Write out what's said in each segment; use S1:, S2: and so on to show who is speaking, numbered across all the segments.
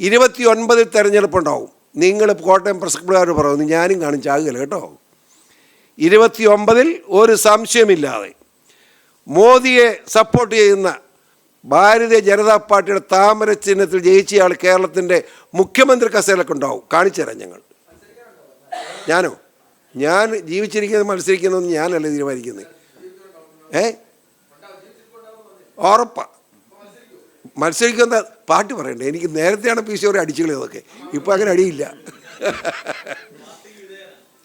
S1: ഇരുപത്തി ഒൻപതിൽ തെരഞ്ഞെടുപ്പുണ്ടാവും. നിങ്ങൾ കോട്ടയം പ്രസ് ക്ലബ്ബുകാർ പറയുന്നു ഞാനും കാണും കേട്ടോ? ഇരുപത്തി ഒമ്പതിൽ ഒരു സംശയമില്ലാതെ മോദിയെ സപ്പോർട്ട് ചെയ്യുന്ന ഭാരതീയ ജനതാ പാർട്ടിയുടെ താമര ചിഹ്നത്തിൽ ജയിച്ചയാൾ കേരളത്തിന്റെ മുഖ്യമന്ത്രി കസേലൊക്കെ ഉണ്ടാവും. കാണിച്ചു തരാം ഞങ്ങൾ. ഞാനോ? ഞാൻ ജീവിച്ചിരിക്കുന്നത് മത്സരിക്കുന്നതെന്ന് ഞാനല്ല തീരുമാനിക്കുന്നത്? ഏ? ഉറപ്പാ. മത്സരിക്കുന്ന പാട്ട് പറയണ്ടേ? എനിക്ക് നേരത്തെയാണ് പി സി ഓറെ അടിച്ചുകളതൊക്കെ ഇപ്പം അങ്ങനെ അടിയില്ല.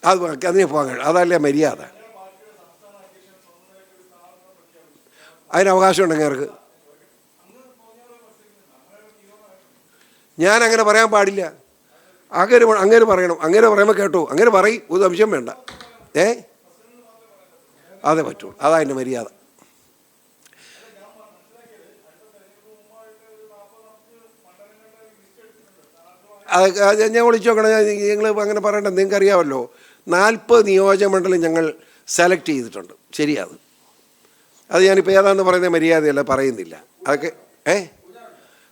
S1: അത് അതിനെ പോകാൻ അതല്ലേ മര്യാദ. അതിന് അവർക്ക് ഞാൻ അങ്ങനെ പറയാൻ പാടില്ല. അങ്ങനെ അങ്ങനെ പറയണം. അങ്ങനെ പറയുമ്പോൾ കേട്ടോ. അങ്ങനെ പറയും. ഒരു സംശയം വേണ്ട. ഏ? അതേ പറ്റുള്ളൂ. അതാ എന്റെ മര്യാദ. ഞാൻ വിളിച്ചു നോക്കണം. നിങ്ങൾ അങ്ങനെ പറയണ്ട. നിങ്ങൾക്ക് അറിയാമല്ലോ. നാൽപ്പത് നിയോജകമണ്ഡലം ഞങ്ങൾ സെലക്ട് ചെയ്തിട്ടുണ്ട്. ശരിയാത് അത്. ഞാനിപ്പോൾ ഏതാണെന്ന് പറയുന്ന മര്യാദയല്ല പറയുന്നില്ല. അതൊക്കെ ഏ?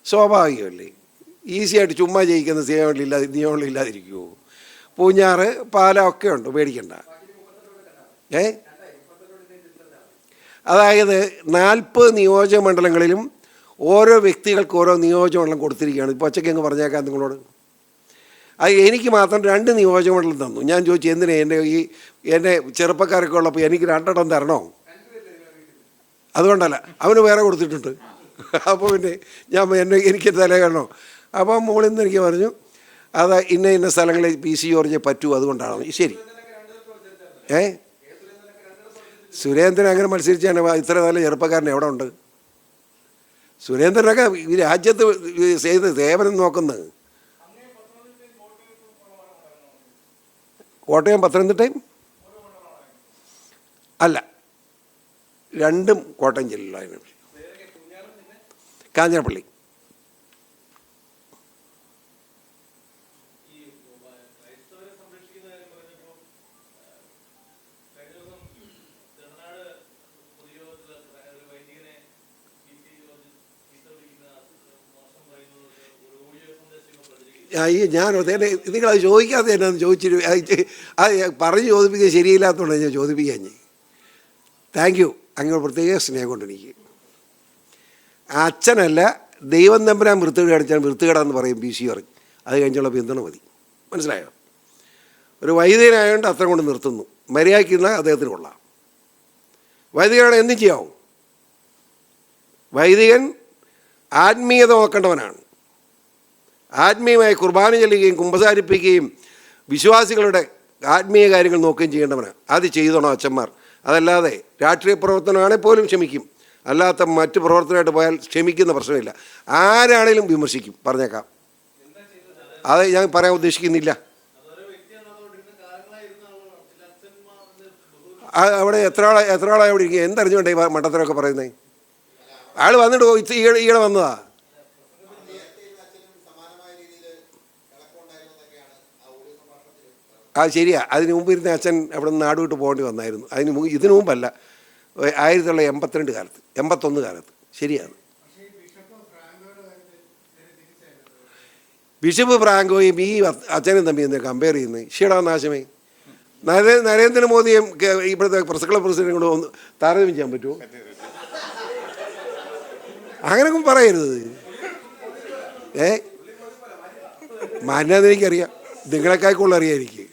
S1: സ്വാഭാവികമല്ലേ? ഈസി ആയിട്ട് ചുമ്മാ ജയിക്കുന്ന നിയമങ്ങളില്ലാതെ നിയമങ്ങളില്ലാതിരിക്കുമോ പൂഞ്ഞാറ് പാല ഒക്കെ ഉണ്ട്. പേടിക്കണ്ട. ഏ? അതായത് നാൽപ്പത് നിയോജക മണ്ഡലങ്ങളിലും ഓരോ വ്യക്തികൾക്ക് ഓരോ നിയോജകമണ്ഡലം കൊടുത്തിരിക്കുകയാണ്. ഇപ്പോൾ ഒച്ചയ്ക്ക് അങ്ങ് പറഞ്ഞേക്കാം നിങ്ങളോട്. അത് എനിക്ക് മാത്രം രണ്ട് നിയോജകമണ്ഡലം തന്നു. ഞാൻ ചോദിച്ചു എന്തിനാ എന്റെ ഈ എന്റെ ചെറുപ്പക്കാരൊക്കെ ഉള്ളപ്പോൾ എനിക്ക് രണ്ടെണ്ണം തരണോ? അതുകൊണ്ടല്ല അവന് വേറെ കൊടുത്തിട്ടുണ്ട്. അപ്പോൾ പിന്നെ ഞാൻ എന്നെ എനിക്ക് തല അപ്പോൾ മോളിൽ നിന്ന് എനിക്ക് പറഞ്ഞു അത് ഇന്ന ഇന്ന സ്ഥലങ്ങളിൽ പി സി ജോർജ് പറ്റൂ അതുകൊണ്ടാണ്. ശരി. ഏ? സുരേന്ദ്രൻ അങ്ങനെ മത്സരിച്ചാണ് ഇത്ര നല്ല ചെറുപ്പക്കാരൻ എവിടെ ഉണ്ട്? സുരേന്ദ്രനൊക്കെ ഈ രാജ്യത്ത് ചെയ്ത് സേവനം നോക്കുന്നത് കോട്ടയം പത്തനംതിട്ടയും? അല്ല. രണ്ടും കോട്ടയം ജില്ലയിലാണ് കാഞ്ഞിരപ്പള്ളി. ഞാൻ അതേ നിങ്ങളത് ചോദിക്കാതെ എന്നാന്ന് ചോദിച്ചിട്ട് അത് പറഞ്ഞ് ചോദിപ്പിക്കുക ശരിയില്ലാത്തതുകൊണ്ട് ഞാൻ ചോദിപ്പിക്കാൻ ഞാൻ. താങ്ക് യു അങ്ങനെ പ്രത്യേക സ്നേഹം കൊണ്ട് എനിക്ക്. അച്ഛനല്ല ദൈവം തമ്പുരാൻ വൃത്തികേട് കാണിച്ചാൽ വൃത്തികേടാന്ന് പറയും പി സി പറഞ്ഞു അത് കഴിഞ്ഞുള്ള പിന്തുണ മതി. മനസ്സിലായോ? ഒരു വൈദികനായതുകൊണ്ട് അത്ര കൊണ്ട് നിർത്തുന്നു. മര്യാദയ്ക്കുന്ന അദ്ദേഹത്തിന് കൊള്ളാം. വൈദികനാണ് എന്തും ചെയ്യാവും. വൈദികൻ ആത്മീയത നോക്കേണ്ടവനാണ്. ആത്മീയമായി കുർബാന ചെല്ലുകയും കുമ്പസാരിപ്പിക്കുകയും വിശ്വാസികളുടെ ആത്മീയ കാര്യങ്ങൾ നോക്കുകയും ചെയ്യേണ്ടവനാണ്. അത് ചെയ്തോണം അച്ഛന്മാർ. അതല്ലാതെ രാഷ്ട്രീയ പ്രവർത്തനമാണെങ്കിൽ പോലും ക്ഷമിക്കും. അല്ലാത്ത മറ്റു പ്രവർത്തനമായിട്ട് പോയാൽ ക്ഷമിക്കുന്ന പ്രശ്നമില്ല. ആരാണേലും വിമർശിക്കും. പറഞ്ഞേക്കാം. അത് ഞാൻ പറയാൻ ഉദ്ദേശിക്കുന്നില്ല. അവിടെ എത്ര ആളെ എത്ര ആളായി അവിടെ ഇരിക്കുക എന്തറിഞ്ഞുകൊണ്ടേ മണ്ടത്തരമൊക്കെ പറയുന്നത്? അയാൾ വന്നിട്ട് ഈയിടെ ഈയിടെ ആ ശരിയാ. അതിന് മുമ്പ് ഇരുന്ന അച്ഛൻ അവിടെ നിന്ന് നാട് വിട്ട് പോകേണ്ടി വന്നായിരുന്നു. അതിന് മുമ്പ് ഇതിനു മുമ്പല്ല. ആയിരത്തി തൊള്ളായിരത്തി എൺപത്തിരണ്ട് കാലത്ത് എൺപത്തൊന്ന് കാലത്ത്. ശരിയാണ്. ബിഷപ്പ് ഫ്രാങ്കോയും ഈ അച്ഛനും തമ്മിൽ നിന്ന് കമ്പയർ ചെയ്യുന്നത് ക്ഷീണനാശമേ നരേ നരേന്ദ്രമോദിയും ഇവിടുത്തെ പ്രസ് ക്ലബ് ഒന്ന് താരതമ്യം ചെയ്യാൻ പറ്റുമോ? അങ്ങനെയൊന്നും പറയരുത്. ഏ? മാന്യാന്ന് എനിക്കറിയാം. അറിയാമായിരിക്കും അറിയാം